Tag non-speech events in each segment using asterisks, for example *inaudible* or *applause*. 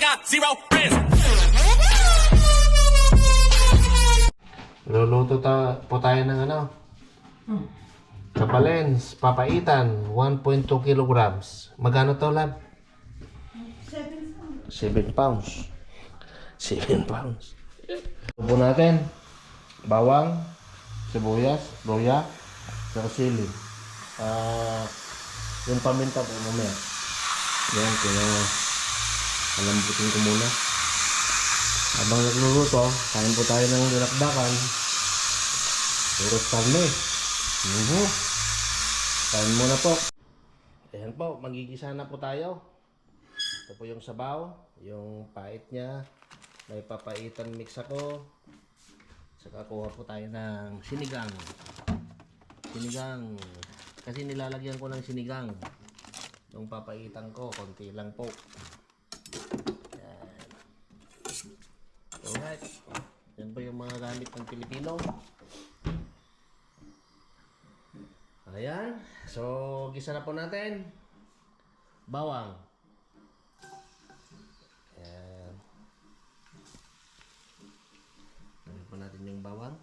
got zero friends. Luluto ta po tayo ng ano? Kapalens, papaitan, 1.2 kilograms. Magkano to, Lab? 7 pounds. 7 pounds. Tubo natin. Bawang, sibuyas, luya, saka sili. Ah, yung paminta po mamaya. Yan, kaya alambutin ko muna. Habang nagluluto, kain po tayo ng dinakdakan. Puro karne. Mhm. Kain muna po. Ayan po, magigisa na po tayo. Ito po yung sabaw, yung pait niya. May papaitan mix ako. Saka kuha po tayo ng sinigang. Sinigang. Kasi nilalagyan ko ng sinigang. Yung papaitan ko, konti lang po. Alright. Yan po yung mga gamit ng Pilipino. Ayan. So, gisa na po natin. Bawang. Ayan. Lagyan po natin yung bawang.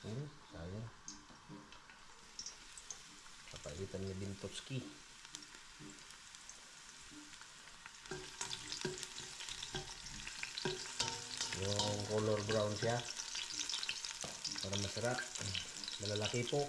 Hmm, sayang. Papalitan ni Bintowski. Yung color brown siya. Para masarap. Malalaki po.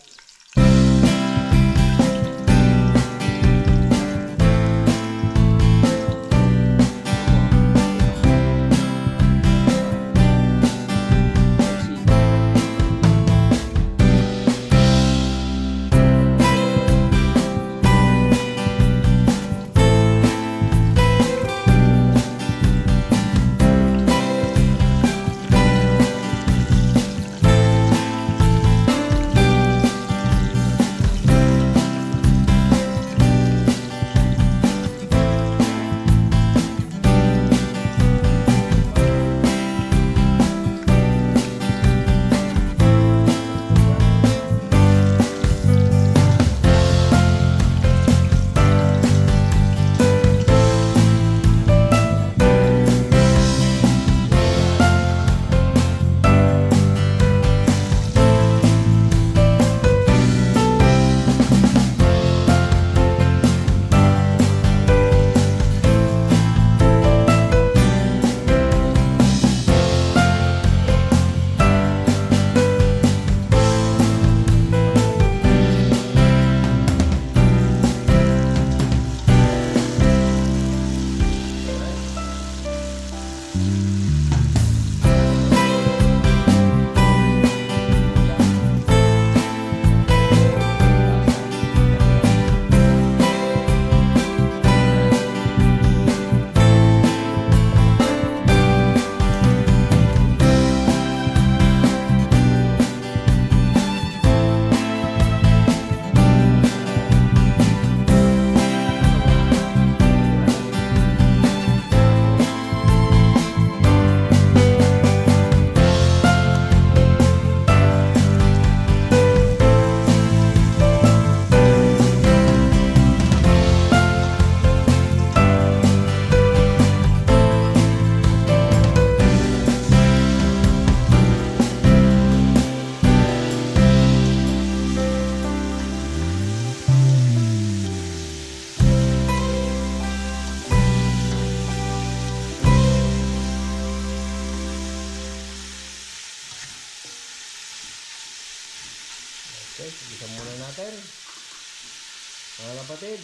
Mga kapatid.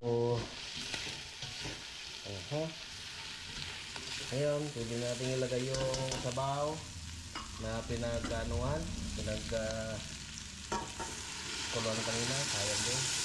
O, Oho. Ngayon, pwede natin ilagay yung sabaw na pinag-anuhan, pinag uh, kanina, sayang din.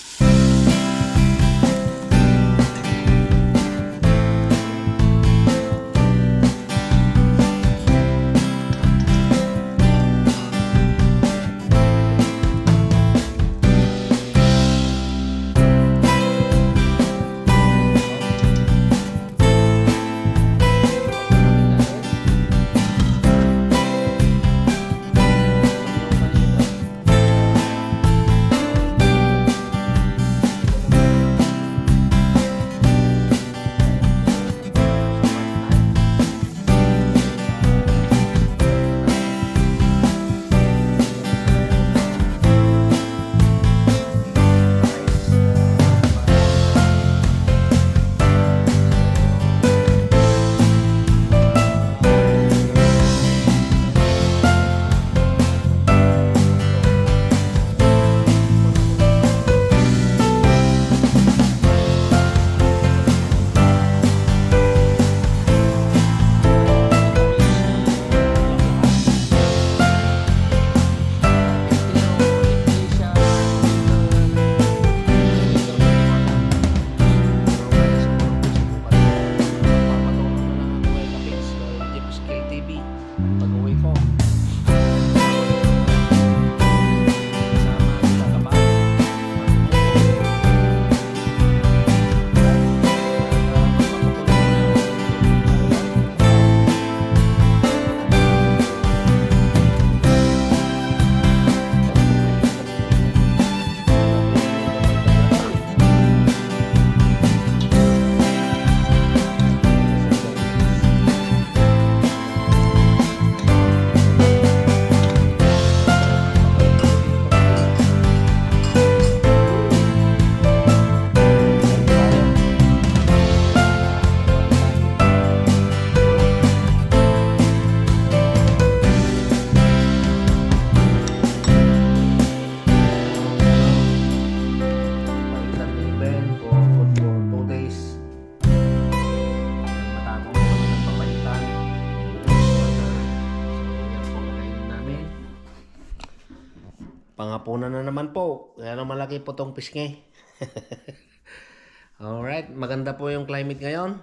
Pangapunan na naman po. Kaya na malaki po tong pisngi. *laughs* Alright, maganda po yung climate ngayon.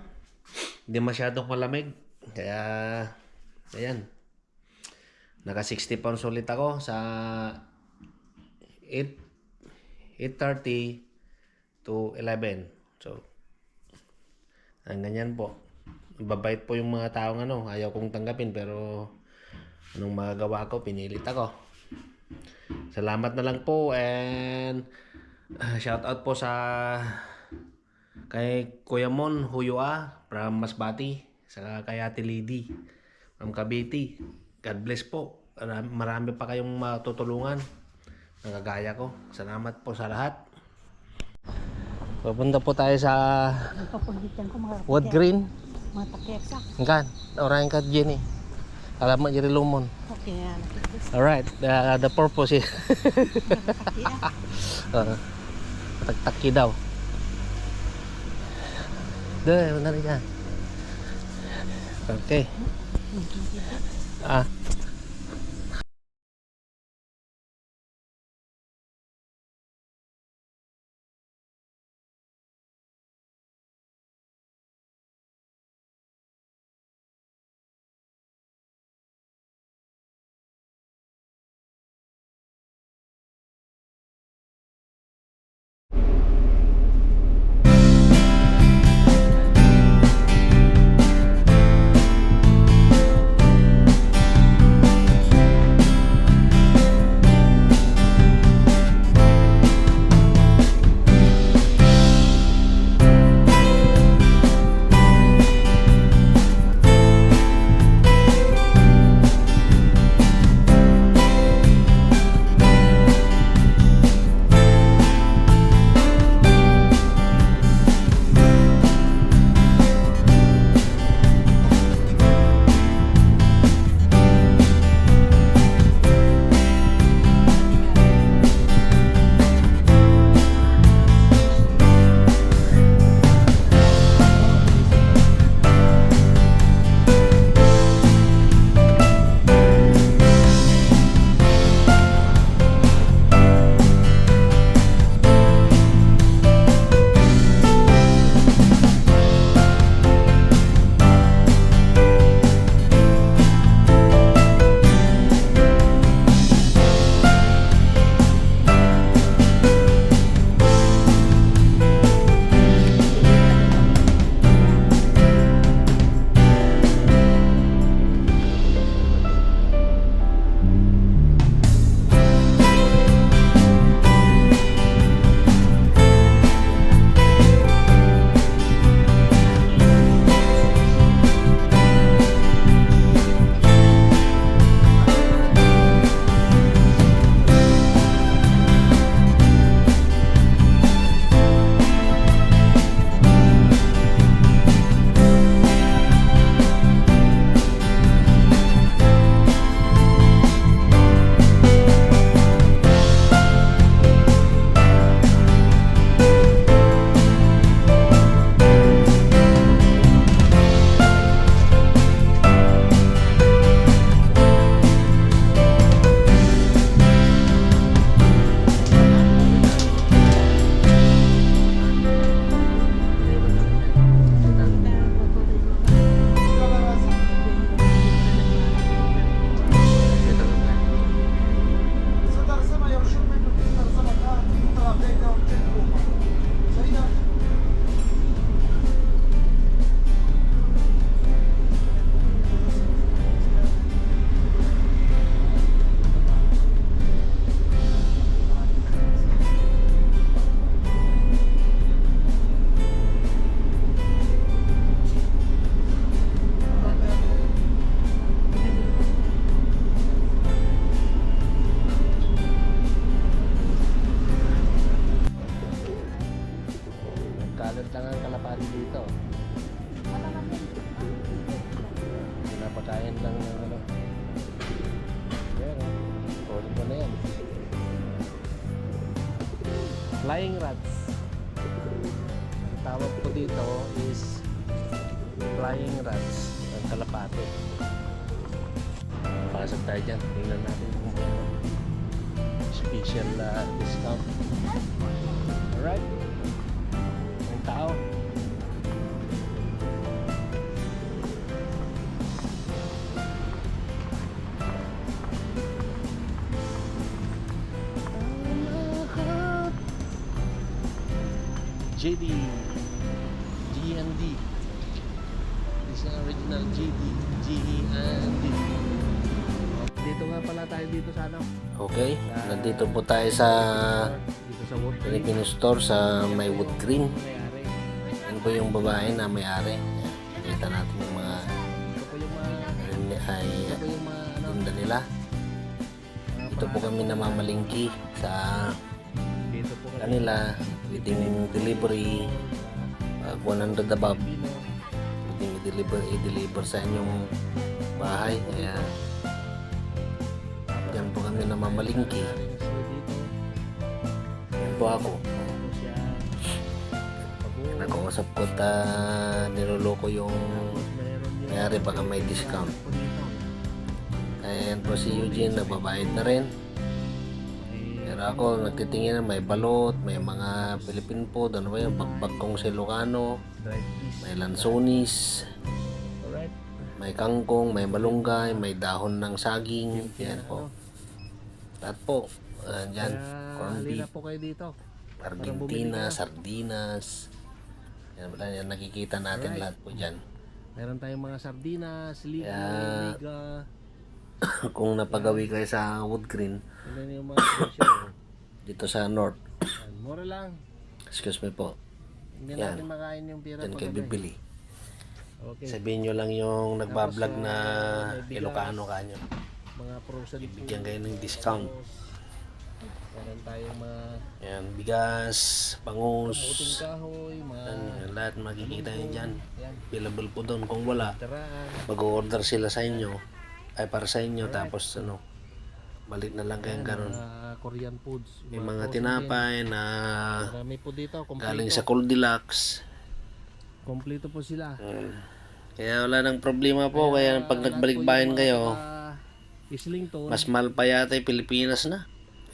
Hindi masyadong malamig. Kaya, ayan. Naka 60 pounds ulit ako sa 8, 8.30 to 11. So, ang ganyan po. Babait po yung mga taong ano, ayaw kong tanggapin pero anong magagawa ko, pinilit ako. Salamat na lang po and uh, shout out po sa kay Kuya Mon Huyua from Masbati sa kay Ate Lady from Cavite. God bless po. Marami, pa kayong matutulungan. Nagagaya ko. Salamat po sa lahat. Pupunta po tayo sa Wood Green. mga takesa. Kan, orang ka Jenny. Alamat jeri lumon. Okay na. nakikis. Alright, the, the purpose is *laughs* uh, tagtaki daw. Deh, benar ya. Oke. Ah. Pinapakain lang ng ano. Yan. Kunin ko na yan. Flying rats. Ang tawag ko dito is flying rats. Ang kalapate. Pasok tayo dyan. Tingnan natin kung special uh, discount. Alright. JD GND This is original JD GND Dito nga pala tayo dito sa ano? Okay, nandito po tayo sa Dito sa Filipino store sa may wood green. Yan po yung babae na may-ari. Yan, Kita natin yung mga ay mga ano? nila. Dito po kami namamalingki sa kanila within delivery uh, 100 above. Pwedeng i-deliver, i-deliver sa inyong bahay. Kaya yan po kami na dito yan po ako. Pag- nag-uusap ko ta niloloko yung may-ari baka may discount. Kaya yan po si Eugene nagbabayad na rin ako nagtitingin na may balot may mga Philippine food ano ba yung bagbag kong fish may lansonis may kangkong, may malunggay, may dahon ng saging. Yan po. Lahat po. Uh, yan. Corned beef, po kayo dito Argentina, sardinas. Yan, yan. Nakikita natin lahat po dyan. meron tayong mga sardinas Kaya- liga *coughs* Kung napagawi kayo sa wood green, Ano yung mga? *coughs* dito sa north, Yan, Mura lang. excuse me po, Hindi Yan. natin makain yung pira pag kayo eh. bibili. Okay. Sabihin nyo lang yung nagbablog na ah, may bigas. Ilocano kanyo. Mga frozen food. Bigyan kayo ng discount. Meron tayong mga Yan, bigas, bangus, puting kahoy, mga yan, lahat makikita nyo dyan. yan, Available po doon. Kung wala, mag-order sila sa inyo ay para sa inyo tapos ano balik na lang kayong ganun Mga Korean foods. may mga frozen tinapay na. Marami po dito. Kompleto. galing sa Goldilocks Kompleto po sila. Mm. kaya wala nang problema po kaya pag nagbalikbayan kayo Uh, Islington. mas mahal pa yata yung Pilipinas na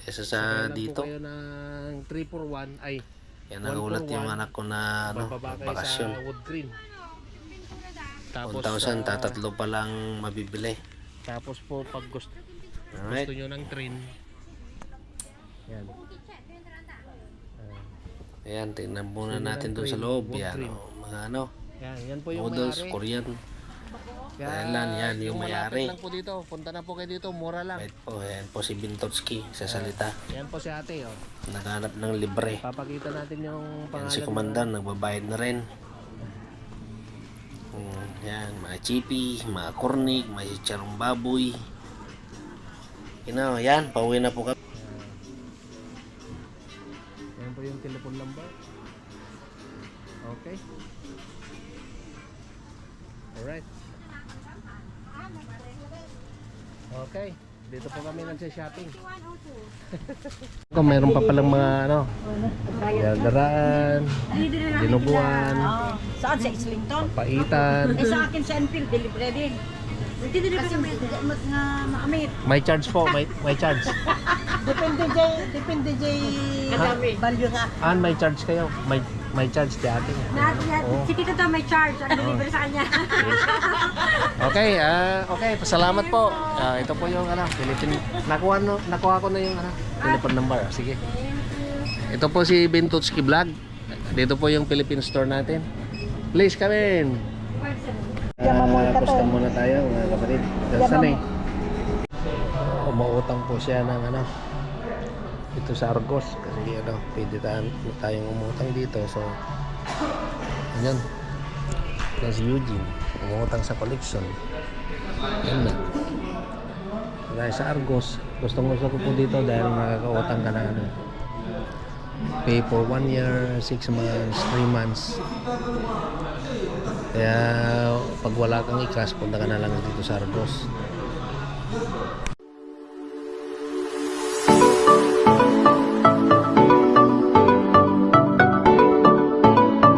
kaysa sa Kailan dito po kayo ng 341 ay kaya nagulat yung anak ko na ano bakasyon sa Wood Green. Tapos 1,000 ah, tatatlo pa lang mabibili tapos po pag gusto, alright gusto nyo ng train. Yan. ayan tingnan muna natin doon sa loob yan oh, mga ano Yan, yan po yung noodles may-ari. Korean Kailan yan, yung may-ari. lang po dito, punta na po kayo dito, mura lang. Right po, ayan po si Bintotski sa salita. Yan po si ate, oh. Naghanap ng libre. Papakita natin yung Yan pangalan. si Kumandan, nagbabayad na rin. Mm, yan, mga chipi, mga kornik, mga chicharong baboy. Know, yan, pauwi na po kami. Yan po yung telephone number. Okay. Alright. Okay. Dito po kami nagsha-shopping. *laughs* Kung meron pa palang mga ano, daraan, dinuguan, Saan? Sa Islington? paitan. Eh sa akin sa Enfield, delivery din. Kasi may mag nga maamit. May charge po, may, may charge. *laughs* Depende jay, depende jay value nga. An, may charge kayo. May may charge di ate. Lahat yan. Si Tito to may charge. Ang deliver sa kanya. *laughs* Okay, ah okay, pasalamat po. Ah, ito po yung ano, Philippine. Nakuha no, nakuha ko na yung ano, telephone number. Sige. Ito po si Bintutski Vlog. Dito po yung Philippine store natin. Please come in. Uh, pusta muna tayo mga kapatid. Saan eh? Umuutang po siya ng ano, ito sa Argos kasi ano, pwede tayo, tayong umutang dito. So, yan. Yan si Eugene. Umutang sa collection. Yan na. Dahil sa Argos, gustong gusto ko po dito dahil makakautang ka na ano. Pay for one year, six months, three months. Kaya pag wala kang i-cash, punta ka na lang dito sa Argos.